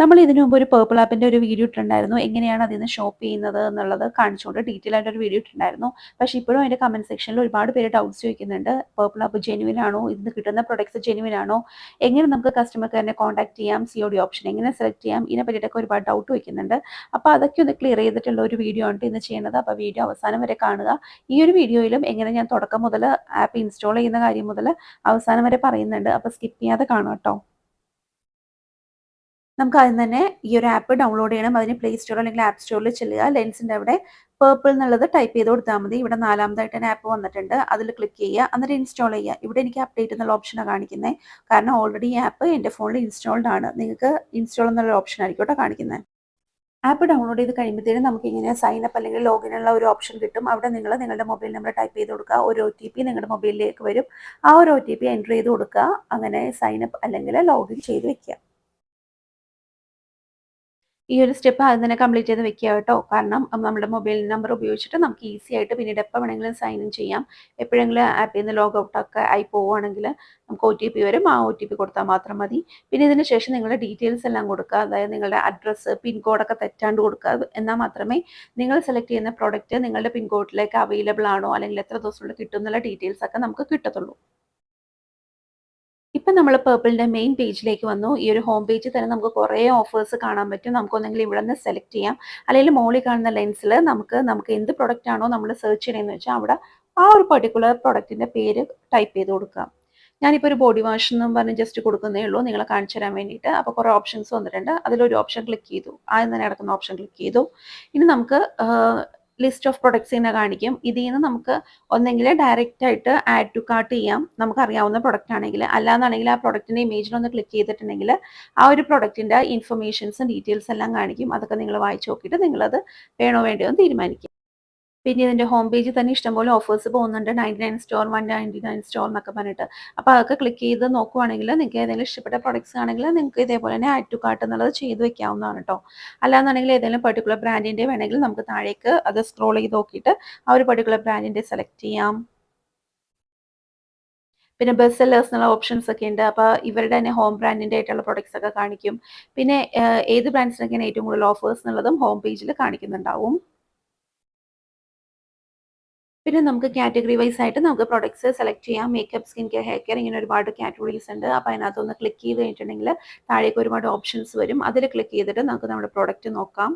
നമ്മൾ ഇതിനു മുമ്പ് ഒരു പേർപ്പിൾ ആപ്പിന്റെ ഒരു വീഡിയോ ഇട്ടിട്ടുണ്ടായിരുന്നു. എങ്ങനെയാണ് അതിൽ നിന്ന് ഷോപ്പ് ചെയ്യുന്നത് എന്നുള്ളത് കാണിച്ചുകൊണ്ട് ഡീറ്റെയിൽ ആയിട്ട് ഒരു വീഡിയോ ഇട്ടിട്ടുണ്ടായിരുന്നു. പക്ഷേ ഇപ്പോഴും അതിന്റെ കമന്റ് സെക്ഷനിൽ ഒരുപാട് പേര് ഡൗട്ട്സ് ചോദിക്കുന്നുണ്ട്. പേർപ്പിൾ ആപ്പ് ജെനുവിൻ ആണോ? ഇതിന് കിട്ടുന്ന പ്രൊഡക്ട്സ് ജെനുവിൻ ആണോ? എങ്ങനെ നമുക്ക് കസ്റ്റമർ കെയറിനെ കോൺടാക്ട് ചെയ്യാം? സി ഓപ്ഷൻ എങ്ങനെ സെലക്ട് ചെയ്യാം? ഇതിനെ പറ്റിയിട്ടൊക്കെ ഒരുപാട് ഡൗട്ട് വയ്ക്കുന്നുണ്ട് അപ്പോൾ അതൊക്കെ ഒന്ന് ക്ലിയർ ചെയ്തിട്ടുള്ള ഒരു വീഡിയോ ആണ് ഇന്ന് ചെയ്യുന്നത്. അപ്പോൾ വീഡിയോ അവസാനം വരെ കാണുക. ഈ ഒരു വീഡിയോയിലും എങ്ങനെ ഞാൻ തുടക്കം മുതൽ ആപ്പ് ഇൻസ്റ്റാൾ ചെയ്യുന്ന കാര്യം മുതൽ അവസാനം വരെ പറയുന്നുണ്ട്. അപ്പോൾ സ്കിപ്പ് ചെയ്യാതെ കാണാം കേട്ടോ. നമുക്ക് ആദ്യം തന്നെ ഈ ഒരു ആപ്പ് ഡൗൺലോഡ് ചെയ്യണം. അതിന് പ്ലേ സ്റ്റോർ അല്ലെങ്കിൽ ആപ്പ് സ്റ്റോറിൽ ചെല്ലുക. ലെൻസിന്റെ അവിടെ പേർപ്പിൾ എന്നുള്ളത് ടൈപ്പ് ചെയ്ത് കൊടുത്താൽ മതി. ഇവിടെ നാലാമതായിട്ട് തന്നെ ആപ്പ് വന്നിട്ടുണ്ട്. അതിൽ ക്ലിക്ക് ചെയ്യുക. എന്നിട്ട് ഇൻസ്റ്റാൾ ചെയ്യുക. ഇവിടെ എനിക്ക് അപ്ഡേറ്റ് എന്നുള്ള ഓപ്ഷനാണ് കാണിക്കുന്നത്. കാരണം ഓൾറെഡി ഈ ആപ്പ് എന്റെ ഫോണിൽ ഇൻസ്റ്റാൾഡ് ആണ്. നിങ്ങൾക്ക് ഇൻസ്റ്റാൾ എന്നുള്ള ഓപ്ഷൻ ആയിരിക്കും കാണിക്കുന്നത്. ആപ്പ് ഡൗൺലോഡ് ചെയ്ത് കഴിയുമ്പോഴത്തേനും നമുക്ക് ഇങ്ങനെ സൈൻ അപ്പ് അല്ലെങ്കിൽ ലോഗിൻ ഉള്ള ഒരു ഓപ്ഷൻ കിട്ടും. അവിടെ നിങ്ങൾ നിങ്ങളുടെ മൊബൈൽ നമ്പർ ടൈപ്പ് ചെയ്ത് കൊടുക്കുക. ഒരു ഒ ടി പി നിങ്ങളുടെ മൊബൈലിലേക്ക് വരും. ആ ഒരു ഒ ടി പി എന്റർ ചെയ്ത് കൊടുക്കുക. അങ്ങനെ സൈൻ അപ്പ് അല്ലെങ്കിൽ ലോഗിൻ ചെയ്ത് വെക്കുക. ഈ ഒരു സ്റ്റെപ്പ് ആദ്യം തന്നെ കംപ്ലീറ്റ് ചെയ്ത് വെക്കുക കേട്ടോ. കാരണം നമ്മുടെ മൊബൈൽ നമ്പർ ഉപയോഗിച്ചിട്ട് നമുക്ക് ഈസി ആയിട്ട് പിന്നീട് എപ്പോൾ വേണമെങ്കിലും സൈൻ ഇൻ ചെയ്യാം. എപ്പോഴെങ്കിലും ആപ്പിൽ നിന്ന് ലോഗ് ഔട്ട് ഒക്കെ ആയി പോവുകയാണെങ്കിൽ നമുക്ക് ഒ ടി പി വരും. ആ ഒ ടി പി കൊടുത്താൽ മാത്രം മതി. പിന്നെ ഇതിന് ശേഷം നിങ്ങളുടെ ഡീറ്റെയിൽസ് എല്ലാം കൊടുക്കുക. അതായത് നിങ്ങളുടെ അഡ്രസ്സ് പിൻകോഡൊക്കെ തെറ്റാണ്ട് കൊടുക്കുക. എന്നാൽ മാത്രമേ നിങ്ങൾ സെലക്ട് ചെയ്യുന്ന പ്രോഡക്റ്റ് നിങ്ങളുടെ പിൻകോഡിലേക്ക് അവൈലബിൾ ആണോ? അല്ലെങ്കിൽ എത്ര ദിവസമുള്ള കിട്ടും എന്നുള്ള ഡീറ്റെയിൽസ് ഒക്കെ നമുക്ക് കിട്ടത്തുള്ളൂ. ഇപ്പം നമ്മൾ പേർപ്പിളിന്റെ മെയിൻ പേജിലേക്ക് വന്നു. ഈ ഒരു ഹോം പേജിൽ തന്നെ നമുക്ക് കുറേ ഓഫേഴ്സ് കാണാൻ പറ്റും. നമുക്കൊന്നെങ്കിൽ ഇവിടെ നിന്ന് സെലക്ട് ചെയ്യാം. അല്ലെങ്കിൽ മോളിൽ കാണുന്ന ലെൻസിൽ നമുക്ക് നമുക്ക് എന്ത് പ്രൊഡക്റ്റ് ആണോ നമ്മൾ സെർച്ച് ചെയ്യണമെന്ന് വെച്ചാൽ അവിടെ ആ ഒരു പർട്ടിക്കുലർ പ്രൊഡക്റ്റിന്റെ പേര് ടൈപ്പ് ചെയ്ത് കൊടുക്കാം. ഞാനിപ്പോൾ ഒരു ബോഡി വാഷ് എന്നും പറഞ്ഞ് ജസ്റ്റ് കൊടുക്കുന്നേ ഉള്ളൂ. നിങ്ങളെ കാണിച്ചു തരാൻ വേണ്ടിയിട്ട്. അപ്പോൾ കുറേ ഓപ്ഷൻസ് വന്നിട്ടുണ്ട്. അതിലൊരു ഓപ്ഷൻ ക്ലിക്ക് ചെയ്തു. ആദ്യം തന്നെ കിടക്കുന്ന ഓപ്ഷൻ ക്ലിക്ക് ചെയ്തു. ഇനി നമുക്ക് ലിസ്റ്റ് ഓഫ് പ്രൊഡക്ട്സ് തന്നെ കാണിക്കും. ഇതിൽ നിന്ന് നമുക്ക് ഒന്നെങ്കിൽ ഡയറക്റ്റ് ആയിട്ട് ആഡ് ടു കാർട്ട് ചെയ്യാം. നമുക്ക് അറിയാവുന്ന പ്രൊഡക്റ്റ് ആണെങ്കിൽ അല്ലാന്നാണെങ്കിൽ ആ പ്രൊഡക്റ്റിന്റെ ഇമേജിലൊന്ന് ക്ലിക്ക് ചെയ്തിട്ടുണ്ടെങ്കിൽ ആ ഒരു പ്രൊഡക്റ്റിന്റെ ഇൻഫർമേഷൻസും ഡീറ്റെയിൽസ് എല്ലാം കാണിക്കും. അതൊക്കെ നിങ്ങൾ വായിച്ചു നോക്കിയിട്ട് നിങ്ങളത് വേണോ വേണ്ടയോ എന്ന് തീരുമാനിക്കും. പിന്നെ ഇതിന്റെ ഹോം പേജിൽ തന്നെ ഇഷ്ടംപോലെ ഓഫേഴ്സ് പോകുന്നുണ്ട്. Ninety nine store one ninety nine store എന്നൊക്കെ പറഞ്ഞിട്ട്. അപ്പോൾ അതൊക്കെ ക്ലിക്ക് ചെയ്ത് നോക്കുവാണെങ്കിൽ നിങ്ങൾക്ക് ഏതെങ്കിലും ഇഷ്ടപ്പെട്ട പ്രൊഡക്ട്സ് ആണെങ്കിൽ നിങ്ങൾക്ക് ഇതേപോലെ തന്നെ ആഡ് ടു കാർട്ട് എന്നുള്ളത് ചെയ്ത് വെക്കാവുന്നതാണ് കേട്ടോ. അല്ലാന്നുണ്ടെങ്കിൽ ഏതെങ്കിലും പെർട്ടിക്കുലർ ബ്രാൻഡിന്റെ വേണമെങ്കിൽ നമുക്ക് താഴേക്ക് അത് സ്ക്രോൾ ചെയ്ത് നോക്കിയിട്ട് ആ ഒരു പെർട്ടിക്കുലർ ബ്രാൻഡിന്റെ സെലക്ട് ചെയ്യാം. പിന്നെ ബെസ്റ്റ് സെല്ലേഴ്സ് എന്നുള്ള ഓപ്ഷൻസ് ഒക്കെ ഉണ്ട്. അപ്പോൾ ഇവരുടെ തന്നെ ഹോം ബ്രാൻഡിന്റെ ആയിട്ടുള്ള പ്രൊഡക്ട്സ് ഒക്കെ കാണിക്കും. പിന്നെ ഏത് ബ്രാൻഡ്സിനൊക്കെയാണ് ഏറ്റവും കൂടുതൽ ഓഫേഴ്സ് എന്നുള്ളതും ഹോം പേജിൽ കാണിക്കുന്നുണ്ടാവും. പിന്നെ നമുക്ക് കാറ്റഗറി വൈസ് ആയിട്ട് നമുക്ക് പ്രൊഡക്ട്സ് സെലക്ട് ചെയ്യാം. Makeup skin care hair care ഇങ്ങനെ ഒരുപാട് കാറ്റഗറീസ് ഉണ്ട്. അപ്പോൾ അതിനകത്തൊന്ന് ക്ലിക്ക് ചെയ്ത് കഴിഞ്ഞിട്ടുണ്ടെങ്കിൽ താഴേക്ക് ഒരുപാട് ഓപ്ഷൻസ് വരും. അതിൽ ക്ലിക്ക് ചെയ്തിട്ട് നമുക്ക് നമ്മുടെ പ്രൊഡക്റ്റ് നോക്കാം.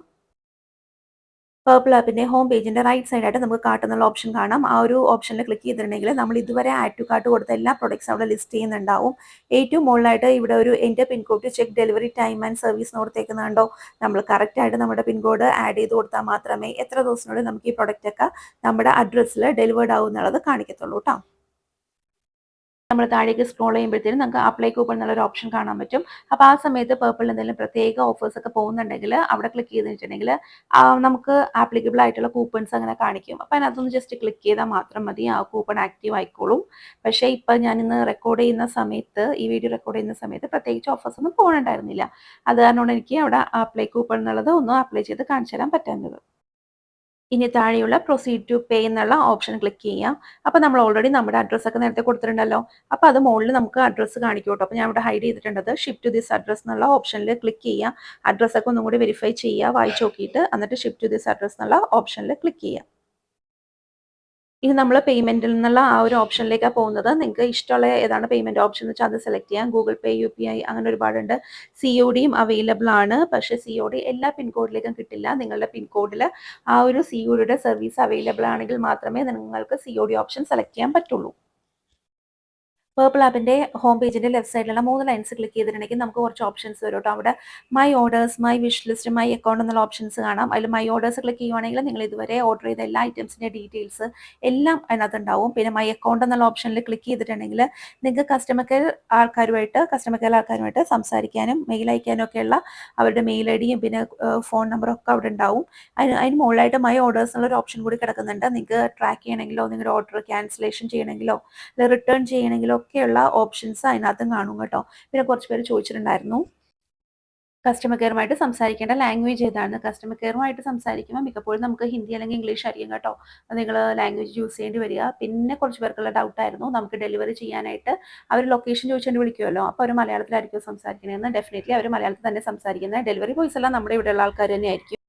പേർപ്പിൾ ആപ്പിന്റെ ഹോം പേജിന്റെ റൈറ്റ് സൈഡായിട്ട് നമുക്ക് കാട്ടുന്നുള്ള ഓപ്ഷൻ കാണാം. ആ ഒരു ഓപ്ഷനിൽ ക്ലിക്ക് ചെയ്തിട്ടുണ്ടെങ്കിൽ നമ്മൾ ഇതുവരെ ആഡ് ടു കാർട്ട് കൊടുത്ത എല്ലാ പ്രോഡക്ട്സ് അവിടെ ലിസ്റ്റ് ചെയ്യുന്നുണ്ടാവും. ഏറ്റവും മുകളിലായിട്ട് ഇവിടെ ഒരു എന്റെ pincode check delivery time and service കൊടുത്തേക്കുന്നുണ്ടോ? നമ്മൾ കറക്റ്റ് ആയിട്ട് നമ്മുടെ പിൻകോഡ് ആഡ് ചെയ്ത് കൊടുത്താൽ മാത്രമേ എത്ര ദിവസത്തിനുള്ളിൽ നമുക്ക് ഈ പ്രൊഡക്റ്റ് ഒക്കെ നമ്മുടെ അഡ്രസ്സിൽ ഡെലിവേർഡ് ആവും എന്നുള്ളത് കാണിക്കത്തുള്ളൂ കേട്ടോ നമ്മൾ താഴേക്ക് സ്ക്രോൾ ചെയ്യുമ്പോഴത്തേനും നമുക്ക് അപ്ലൈ കൂപ്പൺ എന്നുള്ള ഒരു ഓപ്ഷൻ കാണാൻ പറ്റും. അപ്പോൾ ആ സമയത്ത് പേർപ്പിളിൽ എന്തെങ്കിലും പ്രത്യേക ഓഫേഴ്സ് ഒക്കെ പോകുന്നുണ്ടെങ്കിൽ അവിടെ ക്ലിക്ക് ചെയ്തിട്ടുണ്ടെങ്കിൽ നമുക്ക് ആപ്ലിക്കബിൾ ആയിട്ടുള്ള കൂപ്പൺസ് അങ്ങനെ കാണിക്കും. അപ്പോൾ അതിനകത്തൊന്ന് ജസ്റ്റ് ക്ലിക്ക് ചെയ്താൽ മാത്രം മതി ആ കൂപ്പൺ ആക്റ്റീവ് ആയിക്കോളും. പക്ഷേ ഇപ്പം ഞാൻ ഇന്ന് റെക്കോർഡ് ചെയ്യുന്ന സമയത്ത് ഈ വീഡിയോ റെക്കോർഡ് ചെയ്യുന്ന സമയത്ത് പ്രത്യേകിച്ച് ഓഫേഴ്സ് ഒന്നും പോകണുണ്ടായിരുന്നില്ല അത് കാരണം എനിക്ക് അവിടെ അപ്ലൈ കൂപ്പൺ എന്നുള്ളത് ഒന്നും അപ്ലൈ ചെയ്ത് കാണിച്ചു തരാൻ പറ്റുന്നത് ഇനി താഴെയുള്ള പ്രൊസീഡ് ടു പേ എന്നുള്ള ഓപ്ഷൻ ക്ലിക്ക് ചെയ്യാം. അപ്പോൾ നമ്മൾ ഓൾറെഡി നമ്മുടെ അഡ്രസ്സ് ഒക്കെ നേരത്തെ കൊടുത്തിട്ടുണ്ടല്ലോ. അപ്പോൾ അത് മുകളിൽ നമുക്ക് അഡ്രസ്സ് കാണിക്കും കേട്ടോ അപ്പോൾ ഞാൻ ഇവിടെ ഹൈഡ് ചെയ്തിട്ടുണ്ടത് ഷിഫ്റ്റ് ടു ദിസ് അഡ്രസ് എന്നുള്ള ഓപ്ഷനിൽ ക്ലിക്ക് ചെയ്യുക അഡ്രസ്സൊക്കെ ഒന്നും കൂടി വെരിഫൈ ചെയ്യുക വായിച്ച് നോക്കിയിട്ട് എന്നിട്ട് ഷിഫ്റ്റ് ടു ദിസ് അഡ്രസ് എന്നുള്ള ഓപ്ഷനിൽ ക്ലിക്ക് ചെയ്യുക ഇനി നമ്മൾ പേയ്മെന്റിൽ നിന്നുള്ള ആ ഒരു ഓപ്ഷനിലേക്കാണ് പോകുന്നത്. നിങ്ങൾക്ക് ഇഷ്ടമുള്ള ഏതാണ് പേയ്മെന്റ് ഓപ്ഷൻ എന്ന് വെച്ചാൽ അത് സെലക്ട് ചെയ്യാം. Google Pay U P I അങ്ങനെ ഒരുപാടുണ്ട്. സി ഒ ഡിയും അവൈലബിൾ ആണ്. പക്ഷേ സി ഒ ഡി എല്ലാ പിൻകോഡിലേക്കും കിട്ടില്ല. നിങ്ങളുടെ പിൻകോഡിൽ ആ ഒരു സി ഒ ഡിയുടെ സർവീസ് അവൈലബിൾ ആണെങ്കിൽ മാത്രമേ നിങ്ങൾക്ക് C O D option select ചെയ്യാൻ പറ്റുള്ളൂ. പേർപ്പിൾ ആപ്പിന്റെ ഹോം പേജിന്റെ ലെഫ്റ്റ് സൈഡിലുള്ള മൂന്ന് ലൈൻസ് ക്ലിക്ക് ചെയ്തിട്ടുണ്ടെങ്കിൽ നമുക്ക് കുറച്ച് ഓപ്ഷൻസ് വരും കേട്ടോ അവിടെ my orders my wish list my account എന്നുള്ള ഓപ്ഷൻസ് കാണാം. അതിൽ മൈ ഓർഡേഴ്സ് ക്ലിക്ക് ചെയ്യുവാണെങ്കിൽ നിങ്ങൾ ഇതുവരെ ഓർഡർ ചെയ്ത എല്ലാ ഐറ്റംസിന്റെ ഡീറ്റെയിൽസ് എല്ലാം അതിനകത്ത് ഉണ്ടാവും. പിന്നെ മൈ അക്കൗണ്ട് എന്നുള്ള ഓപ്ഷനിൽ ക്ലിക്ക് ചെയ്തിട്ടുണ്ടെങ്കിൽ നിങ്ങൾക്ക് കസ്റ്റമർ കെയർ ആൾക്കാരുമായിട്ട് കസ്റ്റമർ കെയർ ആൾക്കാരുമായിട്ട് സംസാരിക്കാനും മെയിൽ അയക്കാനും ഒക്കെയുള്ള അവരുടെ മെയിൽ ഐ ഡിയും പിന്നെ ഫോൺ നമ്പറും ഒക്കെ അവിടെ ഉണ്ടാവും. അതിന് അതിന് മുകളിലായിട്ട് മൈ ഓർഡേഴ്സ് എന്നുള്ള ഒരു ഓപ്ഷൻ കൂടി കിടക്കുന്നുണ്ട്. നിങ്ങൾക്ക് ട്രാക്ക് ചെയ്യണമെങ്കിലോ നിങ്ങളുടെ ഓർഡർ ക്യാൻസലേഷൻ ചെയ്യണമെങ്കിലോ റിട്ടേൺ ചെയ്യണമെങ്കിലോ ഒക്കെയുള്ള ഓപ്ഷൻസ് അതിനകത്തും കാണും കേട്ടോ. പിന്നെ കുറച്ച് പേര് ചോദിച്ചിട്ടുണ്ടായിരുന്നു. കസ്റ്റമർ കെയറുമായിട്ട് സംസാരിക്കേണ്ട ലാംഗ്വേജ് ഏതാണ്? കസ്റ്റമർ കെയറുമായിട്ട് സംസാരിക്കുമ്പോൾ മിക്കപ്പോഴും നമുക്ക് ഹിന്ദി അല്ലെങ്കിൽ ഇംഗ്ലീഷ് ആയിരിക്കും കേട്ടോ. നിങ്ങൾ ലാംഗ്വേജ് യൂസ് ചെയ്യേണ്ടി വരിക. പിന്നെ കുറച്ച് പേർക്കുള്ള ഡൗട്ടായിരുന്നു നമുക്ക് ഡെലിവറി ചെയ്യാനായിട്ട് അവർ ലൊക്കേഷൻ ചോദിച്ചുകൊണ്ട് വിളിക്കുമല്ലോ. അപ്പോൾ അവർ മലയാളത്തിലായിരിക്കും സംസാരിക്കണമെന്ന് ഡെഫിനറ്റ്ലി അവർ മലയാളത്തിൽ തന്നെ സംസാരിക്കുന്നത്. ഡെലിവറി ബോയ്സ് എല്ലാം നമ്മുടെ ഇവിടെയുള്ള ആൾക്കാർ തന്നെയായിരിക്കും.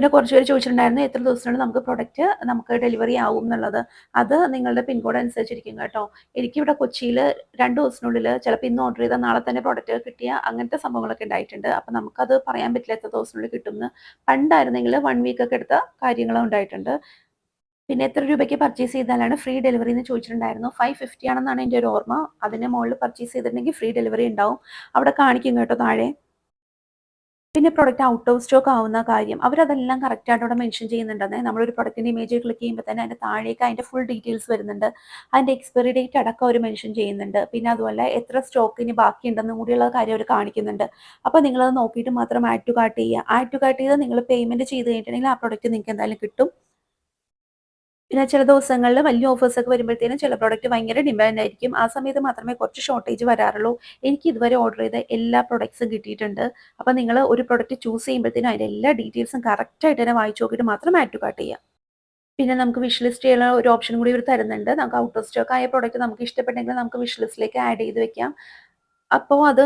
പിന്നെ കുറച്ച് പേര് ചോദിച്ചിട്ടുണ്ടായിരുന്നു എത്ര ദിവസത്തിനുള്ളിൽ നമുക്ക് പ്രൊഡക്റ്റ് നമുക്ക് ഡെലിവറി ആവും എന്നുള്ളത്. അത് നിങ്ങളുടെ പിൻകോഡ് അനുസരിച്ചിരിക്കും കേട്ടോ. എനിക്കിവിടെ കൊച്ചിയിൽ രണ്ട് ദിവസത്തിനുള്ളിൽ ചിലപ്പോൾ ഇന്ന് ഓർഡർ ചെയ്താൽ നാളെ തന്നെ പ്രൊഡക്റ്റ് കിട്ടിയ അങ്ങനത്തെ സംഭവങ്ങളൊക്കെ ഉണ്ടായിട്ടുണ്ട്. അപ്പം നമുക്കത് പറയാൻ പറ്റില്ല എത്ര ദിവസത്തിനുള്ളിൽ കിട്ടുമെന്ന്. പണ്ടായിരുന്നെങ്കിൽ വൺ വീക്ക് ഒക്കെ എടുത്ത കാര്യങ്ങളും ഉണ്ടായിട്ടുണ്ട്. പിന്നെ എത്ര രൂപയ്ക്ക് പർച്ചേസ് ചെയ്താലാണ് ഫ്രീ ഡെലിവറി എന്ന് ചോദിച്ചിട്ടുണ്ടായിരുന്നു. ഫൈവ് ഫിഫ്റ്റി ആണെന്നാണ് എന്റെ ഒരു ഓർമ്മ. അതിന് മുകളിൽ പർച്ചേസ് ചെയ്തിട്ടുണ്ടെങ്കിൽ ഫ്രീ ഡെലിവറി ഉണ്ടാവും. അവിടെ കാണിക്കും കേട്ടോ താഴെ. പിന്നെ പ്രൊഡക്റ്റ് ഔട്ട് ഓഫ് സ്റ്റോക്ക് ആവുന്ന കാര്യം അവരതെല്ലാം കറക്റ്റായിട്ട് അവിടെ മെൻഷൻ ചെയ്യുന്നുണ്ടെന്ന്. നമ്മളൊരു പ്രൊഡക്റ്റിന്റെ ഇമേജ് ക്ലിക്ക് ചെയ്യുമ്പോൾ തന്നെ അതിന്റെ താഴേക്ക് അതിന്റെ ഫുൾ ഡീറ്റെയിൽസ് വരുന്നുണ്ട്. അതിന്റെ എക്സ്പയറി ഡേറ്റ് അടക്കം അവർ മെൻഷൻ ചെയ്യുന്നുണ്ട്. പിന്നെ അതുപോലെ എത്ര സ്റ്റോക്ക് ഇനി ബാക്കിയുണ്ടെന്നും കൂടിയുള്ള കാര്യം അവർ കാണിക്കുന്നുണ്ട്. അപ്പോൾ നിങ്ങളത് നോക്കിയിട്ട് മാത്രം ആഡ് ടു കാർട്ട് ചെയ്യുക. ആഡ് ടു കാർട്ട് ചെയ്ത് നിങ്ങൾ പേയ്മെന്റ് ചെയ്ത് കഴിഞ്ഞിട്ടുണ്ടെങ്കിൽ ആ പ്രൊഡക്റ്റ് നിങ്ങൾക്ക് എന്തായാലും കിട്ടും. പിന്നെ ചില ദിവസങ്ങളിൽ വലിയ ഓഫേഴ്സൊക്കെ വരുമ്പോഴത്തേനും ചില പ്രോഡക്റ്റ് ഭയങ്കര ഡിമാൻഡ് ആയിരിക്കും. ആ സമയത്ത് മാത്രമേ കുറച്ച് ഷോർട്ടേജ് വരാറുള്ളൂ. എനിക്ക് ഇതുവരെ ഓർഡർ ചെയ്ത എല്ലാ പ്രൊഡക്ട്സും കിട്ടിയിട്ടുണ്ട്. അപ്പോൾ നിങ്ങൾ ഒരു പ്രൊഡക്റ്റ് ചൂസ് ചെയ്യുമ്പോഴത്തേനും അതിന്റെ എല്ലാ ഡീറ്റെയിൽസും കറക്റ്റായിട്ട് തന്നെ വായിച്ചു നോക്കിയിട്ട് മാത്രം ആഡ് ടു കാർട്ട് ചെയ്യാം. പിന്നെ നമുക്ക് വിഷ് ലിസ്റ്റ് ചെയ്യാനുള്ള ഒരു ഓപ്ഷൻ കൂടി ഇവർ തരുന്നുണ്ട്. നമുക്ക് ഔട്ട് ഓഫ് സ്റ്റോക്ക് ആയ പ്രോഡക്റ്റ് നമുക്ക് ഇഷ്ടപ്പെട്ടെങ്കിൽ നമുക്ക് വിഷ് ലിസ്റ്റിലേക്ക് ആഡ് ചെയ്ത് വെക്കാം. അപ്പോൾ അത്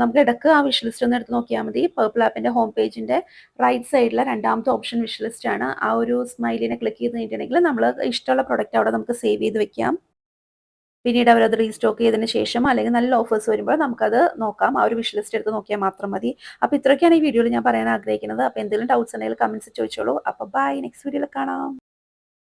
നമുക്ക് ഇടയ്ക്ക് ആ വിഷ് ലിസ്റ്റ് ഒന്ന് എടുത്ത് നോക്കിയാൽ മതി. പേർപ്പിൾ ആപ്പിന്റെ ഹോം പേജിന്റെ റൈറ്റ് സൈഡിലെ രണ്ടാമത്തെ ഓപ്ഷൻ വിഷ് ലിസ്റ്റ് ആണ്. ആ ഒരു സ്മൈലിനെ ക്ലിക്ക് ചെയ്ത് കഴിഞ്ഞിട്ടുണ്ടെങ്കിൽ നമ്മൾ ഇഷ്ടമുള്ള പ്രൊഡക്റ്റ് അവിടെ നമുക്ക് സേവ് ചെയ്ത് വെക്കാം. പിന്നീട് അവരത് റീസ്റ്റോക്ക് ചെയ്തതിന് ശേഷം അല്ലെങ്കിൽ നല്ല ഓഫേഴ്സ് വരുമ്പോൾ നമുക്കത് നോക്കാം. ആ ഒരു വിഷ് ലിസ്റ്റ് എടുത്ത് നോക്കിയാൽ മാത്രം മതി. അപ്പോൾ ഇത്രയൊക്കെയാണ് ഈ വീഡിയോയിൽ ഞാൻ പറയാൻ ആഗ്രഹിക്കുന്നത്. അപ്പോൾ എന്തെങ്കിലും ഡൗട്ട്സ് ഉണ്ടെങ്കിൽ കമൻസ് ചോദിച്ചോളൂ. അപ്പോൾ ബൈ നെക്സ്റ്റ് വീഡിയോയിൽ കാണാം.